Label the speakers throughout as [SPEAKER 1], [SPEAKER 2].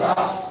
[SPEAKER 1] Wow.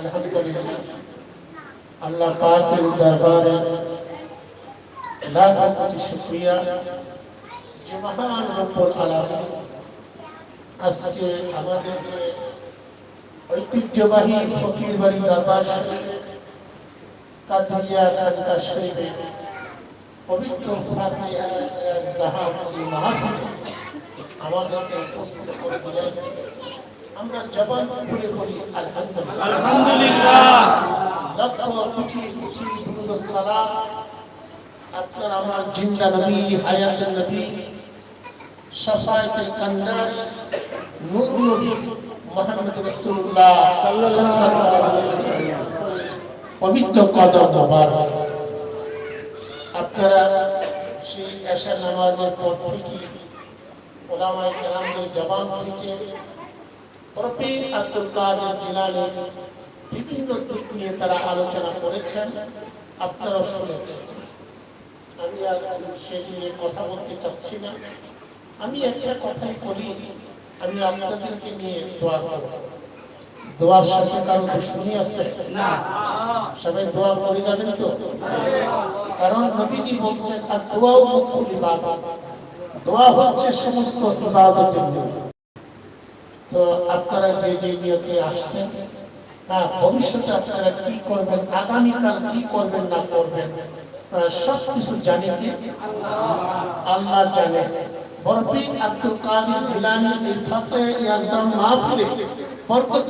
[SPEAKER 1] আলহামদুলিল্লাহ আল্লাহ পাকের দরবারে লাখ কোটি শুকরিয়া যে মহান রব্বুল আলামিন আজকে আমাদের ঐতিহ্যবাহী ফকির বাড়ি দরবার শরীফে কাদিয়া খানকা শরীফে পবিত্র ফাতিহা আমাদেরকে উপস্থিত করে দিলেন আমরা জবান খুলে বলি আলহামদুলিল্লাহ। লক্ষ কোটি কোটি দুরুদ সালাম আপনার আমার জিন্দা নবী হায়াত নবী শাফায়াতের কান্নার নূর নবী মুহাম্মদ রাসূলুল্লাহ সাল্লাল্লাহু আলাইহি পবিত্র কদম মোবারক। আপনারা সেই এশা নামাজের পর থেকে ওলামায়ে কেরামদের জবান থেকে প্রফেট আব্দুল কাদের জিলানী বিভিন্ন দিক নিয়ে তারা আলোচনা করেছেন আপনারা শুনেছেন। আমি আর সে নিয়ে কথা বলতে চাচ্ছি না। আমি একটা কথাই করি আমি আপনাদেরকে নিয়ে দোয়া করব। দোয়ার সাথে কারও দুশ্মনী আছে? না। সবাই দোয়া করে যাবেন তো? কারণ নবীজি বলছেন আর দোয়াও মুকুল ইবাদত। দোয়া হচ্ছে সমস্ত ইবাদতের মূল তো আপনারা যে যে নিয়তে আসছেন না ভবিষ্যতে আপনারা কি করবেন আগামীকাল কি করবেন না করবেন সব কিছু জানে কি? আল্লাহ জানে। বরফি আব্দুল কাদের জিলানি এই ফাতে ইয়াজদান মাহফিলে বরকত